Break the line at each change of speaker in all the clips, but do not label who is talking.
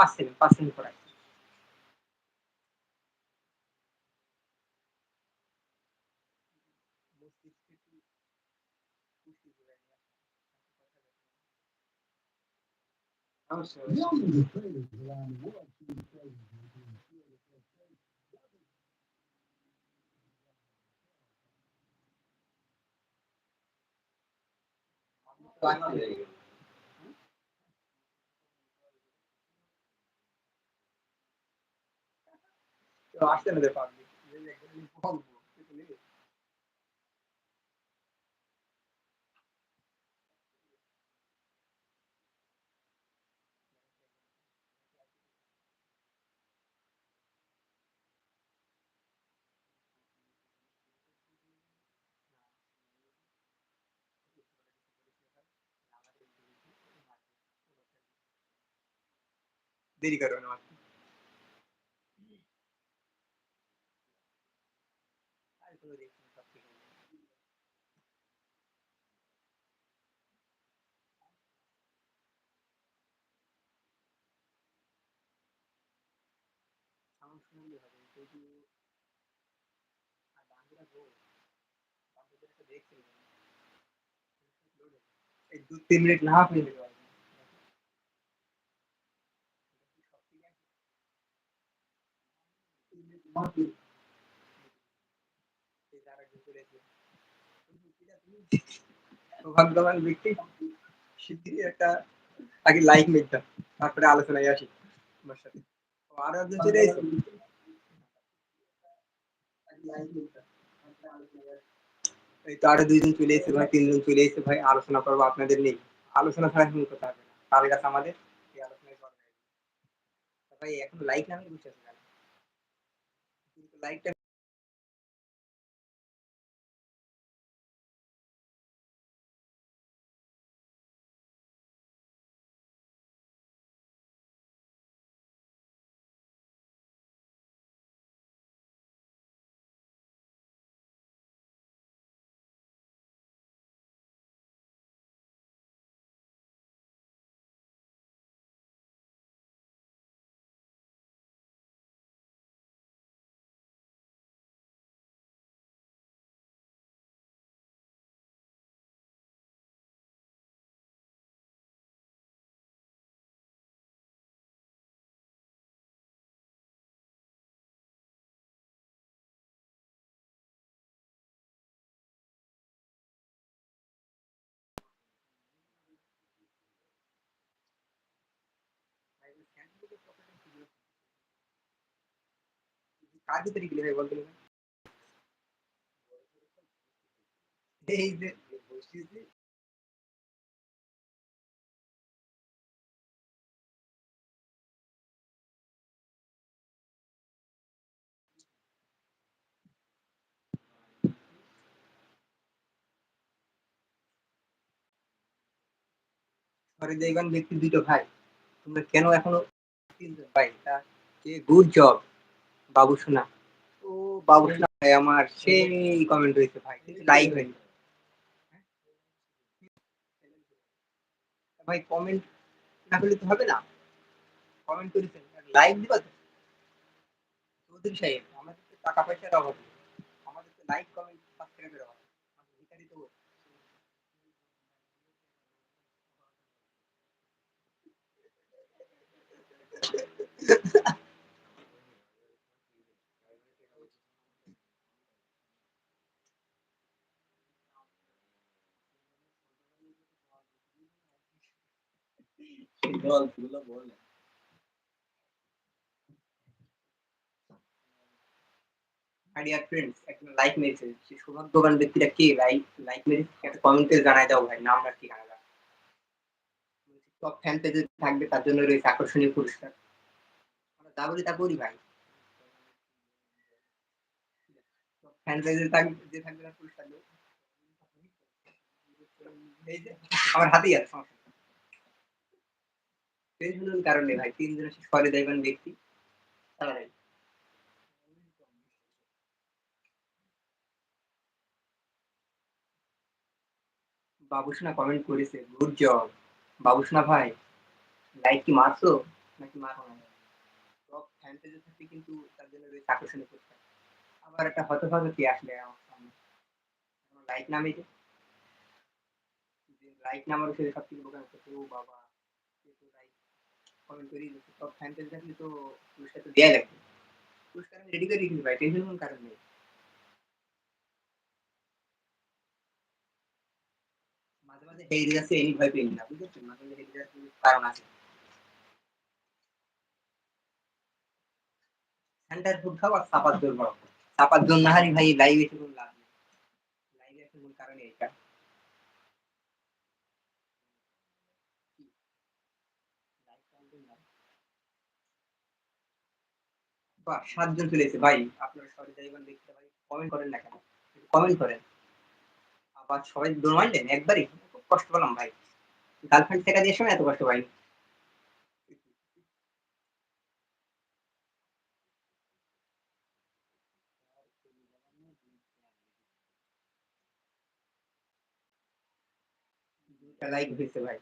passem, passem por aqui. Oh,
sure.
రాష్ట్ర చెప్పాలి देरी कर रहे हो পাঁচ সেকেন্ড পাঁচ সেকেন্ড পড়াই আসতে না পাবলিক দেরি করবে না এই দু তিন মিনিট না আপনি দিতে পারবেন সৌভাগ্যবান ব্যক্তি শিগগিরই একটা আগে লাইক মিটতাম তারপরে আলোচনায় আসি আমার সাথে। আরও একজন চলে এসেছে। এই তো আরও দুইজন চলে এসেছে ভাই, তিনজন চলে এসেছে ভাই, আলোচনা করব আপনাদের নেই আলোচনা ছাড়া এখন করতে হবে না তার কাছে আমাদের এই আলোচনায় ভাই, এখন লাইক না আমি বুঝতে পারছি লাইকটা ঘরে দেখবেন ব্যক্তি দুটো ভাই তোমরা কেন এখনও ভাই তা গুড জব বাবু সোনা। ও বাবুসোনা ভাই আমার সেই কমেন্ট হয়েছে ভাই। লাইক হয়নি ভাই। কমেন্ট না করলে তো হবে না। কমেন্ট করেছেন। লাইক দিবা তো? চৌধুরী সাহেব আমাদের তো টাকা পয়সার অভাব আমাদের তো লাইক কমেন্ট সাবস্ক্রাইবের অভাব আমরা ভিখারি তো থাকবে, তার জন্য রয়েছে আকর্ষণীয় পুরস্কার। আমরা যা বলি তা করি ভাই। ফ্যান থাকবে আমার হাতেই আছে, সমস্যা হলোর কারণে ভাই। দেবেন কমেন্ট করেছে গুড জব ভাই লাইক কি মারছো? নাকি মারো না? টপ ফ্যান পেজে কিন্তু তার জন্য রয়েছে আকর্ষণীয় পুরস্কার আবার একটা হতভাগ্য কি আসলে আমার সামনে। লাইক নামে যে। লাইক নামার বিষয়ে সব থেকে বোকা ও বাবা। কমেন্ট করি টপ ফ্যান পেজে থাকলে তো পুরস্কার তো দেওয়া লাগবে পুরস্কার আমি রেডি করে রেখেছি ভাই টেনশন কোনো কারণ নেই মাঝে মাঝে হেরে যাচ্ছে এই ভয় পেয়ে না বুঝেছেন মাঝে মাঝে হেরে যাচ্ছে কারণ আছে সেন্টার ফুড খাও আর চাপার জোর বড় চাপার জোর না হারি ভাই লাইভ এসে কোনো লাভ নেই লাইভে এসে মূল কারণে এটা বাহ সাতজন ভাই, আপনারা সবাই দেখতে ভাই কমেন্ট করেন না কেন? কমেন্ট করেন। আবার সবাই একবারই। খুব কষ্ট পেলাম ভাই। গার্লফ্রেন্ড থেকে দিয়ে সময় এত কষ্ট লাইক হয়েছে ভাই।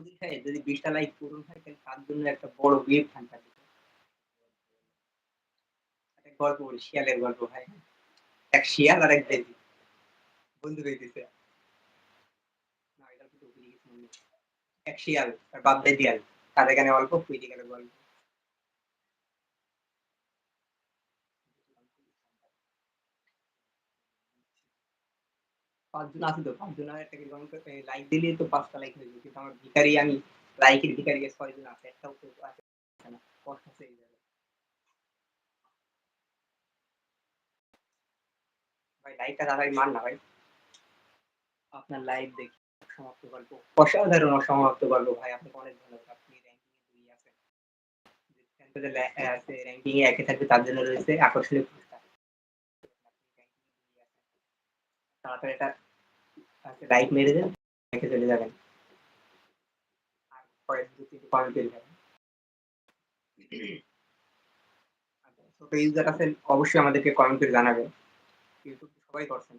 খায় যদি বিশটা লাইক পূরণ হয় তাহলে তার জন্য একটা বড় একটা গল্প বলি, শিয়ালের গল্প ভাই। এক শিয়াল আর এক বেদি। বন্ধু হয়। এক শিয়াল আর বাপ দেয় দিয়াল তার এখানে অল্প কুইটি গেল গল্প। পাঁচজন আছে তো, পাঁচজন আর একটা লাইক দিলে তো পাঁচটা লাইক হয়ে যাবে কিন্তু আমার ভিখারি আমি লাইকের ভিখারি ছয়জন আছে, একটাও তো আছে। না কষ্ট আছে এই জায়গায়। ভাই লাইকটা তাড়াতাড়ি মান না ভাই। আপনার লাইভ দেখি, সমাপ্ত গল্প। অসাধারণ অসমাপ্ত গল্প ভাই, আপনাকে অনেক ধন্যবাদ। আপনি র্যাঙ্কিং এ দুই আছেন। আছে র্যাঙ্কিং এ একে থাকবে, তার জন্য রয়েছে আকর্ষণীয় পুরস্কার তাড়াতাড়ি এটা মেরে দেন চলে যাবেন। আর পরে দু তিনটে কমেন্ট করে যাবেন ছোট ইউজার আছেন অবশ্যই আমাদেরকে কমেন্ট করে জানাবেন। ইউটিউব সবাই করছেন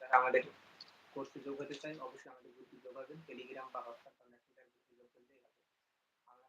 যারা আমাদের কোর্সে যোগ হতে চায়, অবশ্যই আমাদের গ্রুপে যোগ হবেন। টেলিগ্রাম বা হোয়াটসঅ্যাপ বা মেসেঞ্জার গ্রুপে যোগ করলেই হবে আমরা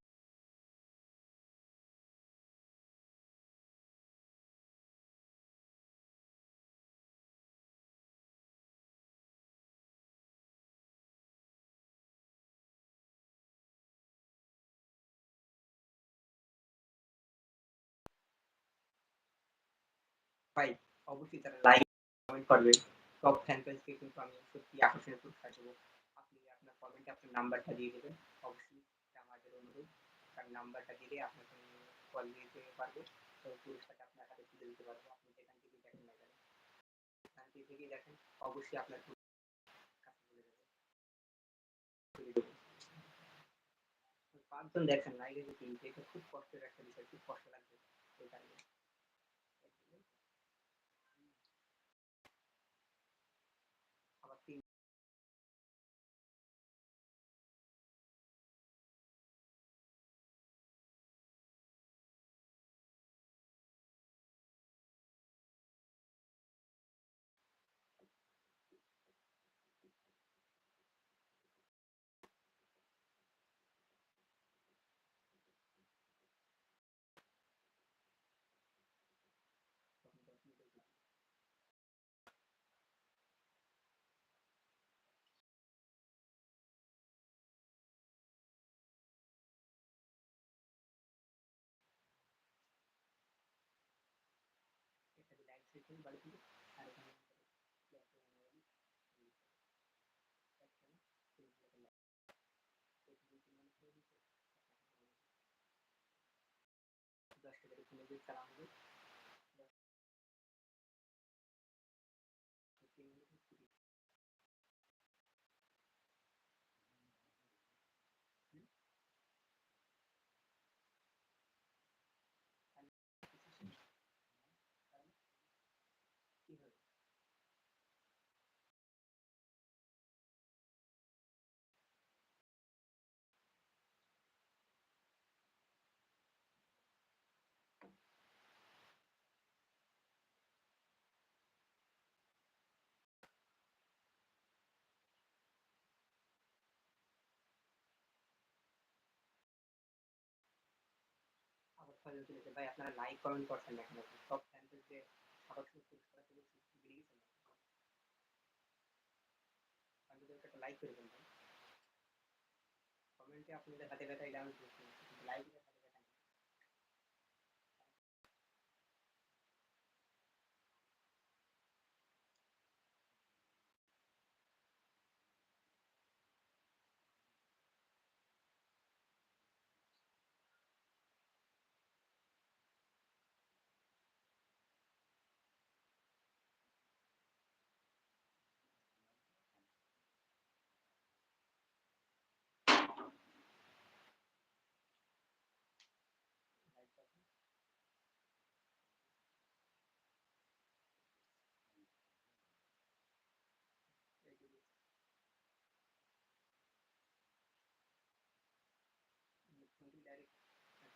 আপনি ভাই অবশ্যই তারা লাইক কমেন্ট করবেন টপ ফ্যান পেজকে কিন্তু আমি সত্যি আকর্ষণীয় পুরস্কার দেবো আপনি আপনার কমেন্টে আপনার নাম্বারটা দিয়ে দেবেন অবশ্যই এটা আমাদের অনুরোধ তার নাম্বারটা দিলে আপনাকে কল দিতে পারব তো পুরস্কারটা আপনার হাতে তুলে দিতে পারব আপনি যেখান থেকে দেখেন না কেন সেখান থেকে দেখেন অবশ্যই আপনার কাছে চলে যাবে তুলে দেবো। পাঁচজন দেখেন লাইভে যে তিনটে এটা খুব কষ্টের একটা বিষয় খুব কষ্ট লাগবে এই কারণে টাকা এখানে ছয়জন চলে ভাই আপনারা লাইক কমেন্ট করছেন দেখেন সব ফ্যানদের যে সাতাত্তর পুরস্কার থেকে ভুলে গেছেন আপনাদের একটা লাইক করে দেন, ভাই কমেন্টে আপনাদের হাতে ব্যথা এটা আমি। লাইক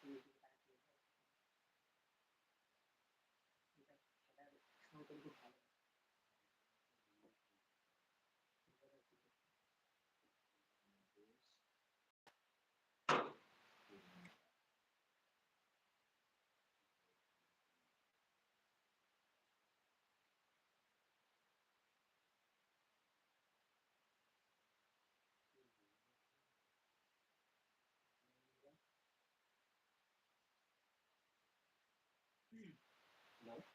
আপনি অনেক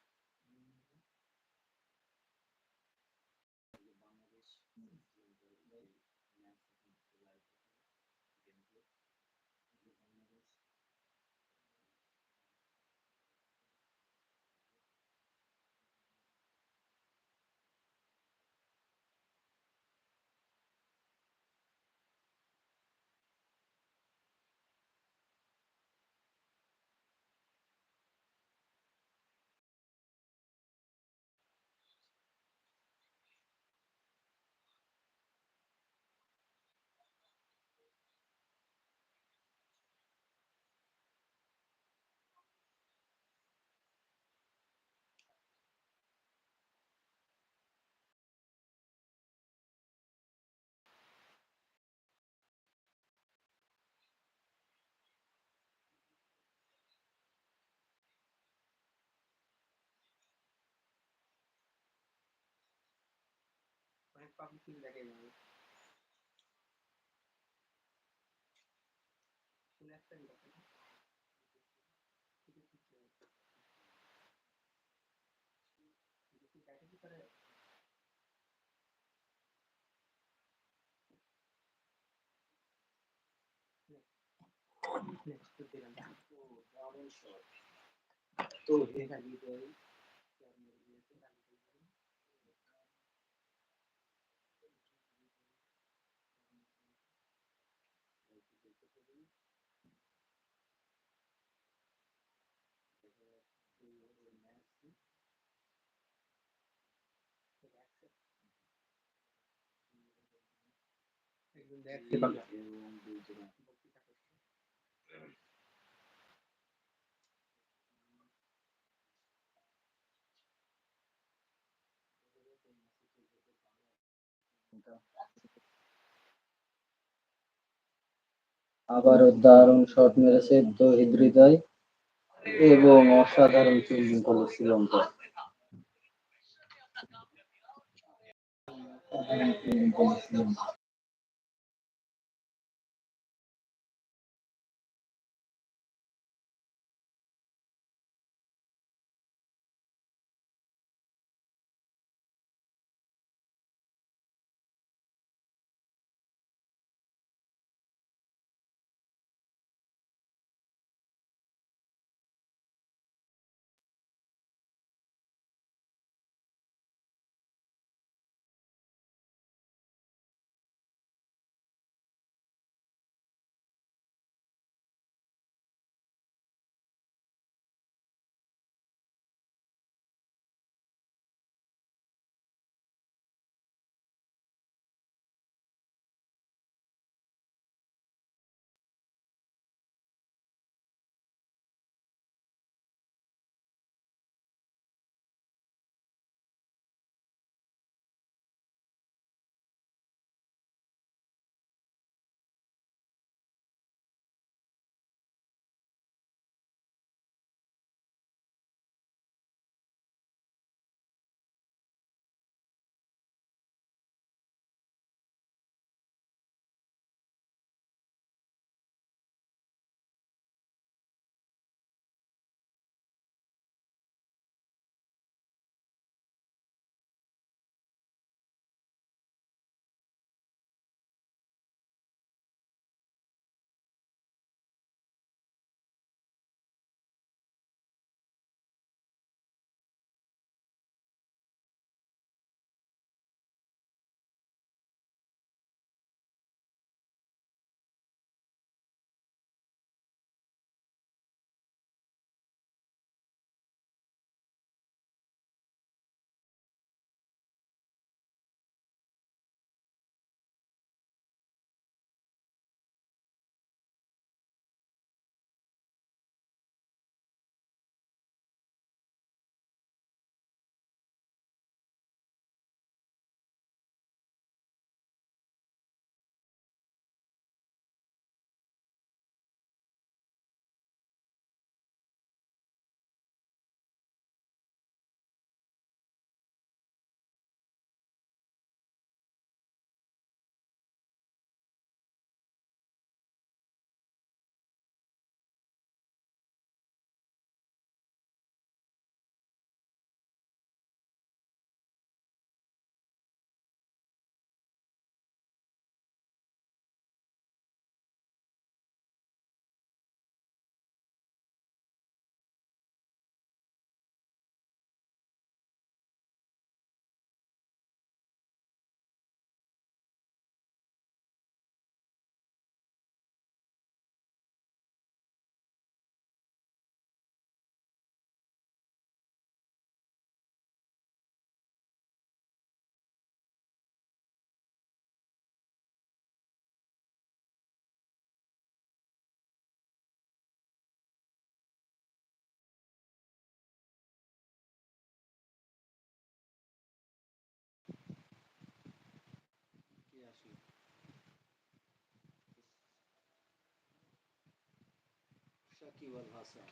পাবলিক কিন্তু দেখে যাবে শুনে আসছেন কথাটা কিছু ঠিক নেই কিছু দেখে কি করে নেক্সট তো দিলাম
এখানে
একজন
আবারও শট মেরেছে তৌহিদ হৃদয়। এবং অসাধারণ ফিল্ডিং করল শ্রীলঙ্কা শ্রীলঙ্কা।
की भाषा।